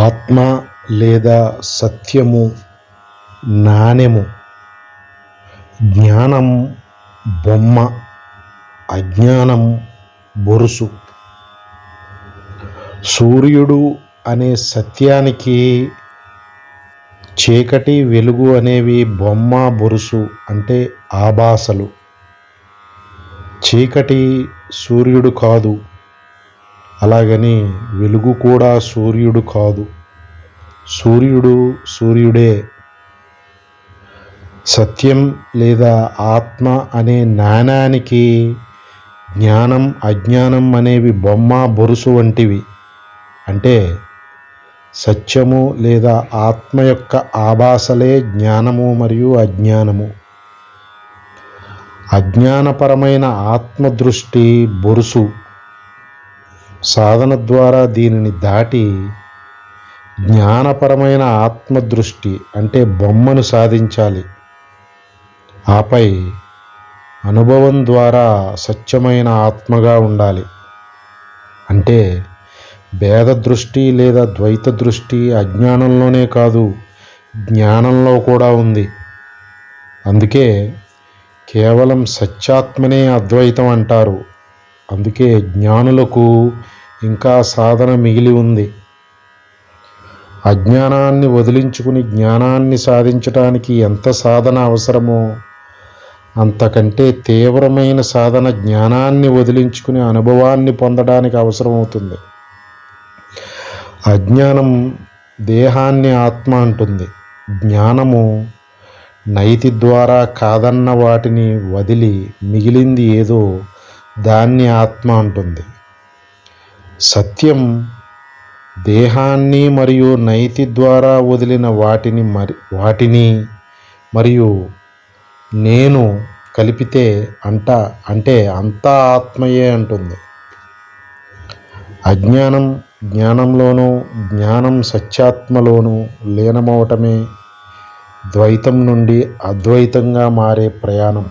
ఆత్మ లేదా సత్యము నాణెము జ్ఞానం బొమ్మ అజ్ఞానం బొరుసు. సూర్యుడు అనే సత్యానికి చీకటి వెలుగు అనేవి బొమ్మ బొరుసు అంటే ఆభాసలు. చీకటి సూర్యుడు కాదు. అలాగని వెలుగు కూడా సూర్యుడు కాదు. సూర్యుడు సూర్యుడే. సత్యం లేదా ఆత్మ అనే నాణానికి జ్ఞానం అజ్ఞానం అనేవి బొమ్మ బొరుసు వంటివి. అంటే సత్యము లేదా ఆత్మ యొక్క ఆభాసలే జ్ఞానము మరియు అజ్ఞానము. అజ్ఞానపరమైన ఆత్మదృష్టి బొరుసు. సాధన ద్వారా దీనిని దాటి జ్ఞానపరమైన ఆత్మదృష్టి అంటే బొమ్మను సాధించాలి. ఆపై అనుభవం ద్వారా సత్యమైన ఆత్మగా ఉండాలి. అంటే భేద దృష్టి లేదా ద్వైత దృష్టి అజ్ఞానంలోనే కాదు జ్ఞానంలో కూడా ఉంది. అందుకే కేవలం సత్యాత్మనే అద్వైతం అంటారు. అందుకే జ్ఞానులకు ఇంకా సాధన మిగిలి ఉంది. అజ్ఞానాన్ని వదిలించుకుని జ్ఞానాన్ని సాధించటానికి ఎంత సాధన అవసరమో అంతకంటే తీవ్రమైన సాధన జ్ఞానాన్ని వదిలించుకుని అనుభవాన్ని పొందడానికి అవసరమవుతుంది. అజ్ఞానం దేహాన్ని ఆత్మ అంటుంది. జ్ఞానము నైతి ద్వారా కాదన్న వాటిని వదిలి మిగిలింది ఏదో దాన్ని ఆత్మ అంటుంది. సత్యం దేహాన్ని మరియు నైతి ద్వారా వదిలిన వాటిని మరి వాటిని మరియు నేను కలిపితే అంట అంటే అంతా ఆత్మయే అంటుంది. అజ్ఞానం జ్ఞానంలోనూ జ్ఞానం సత్యాత్మలోనూ లీనమవటమే ద్వైతం నుండి అద్వైతంగా మారే ప్రయాణం.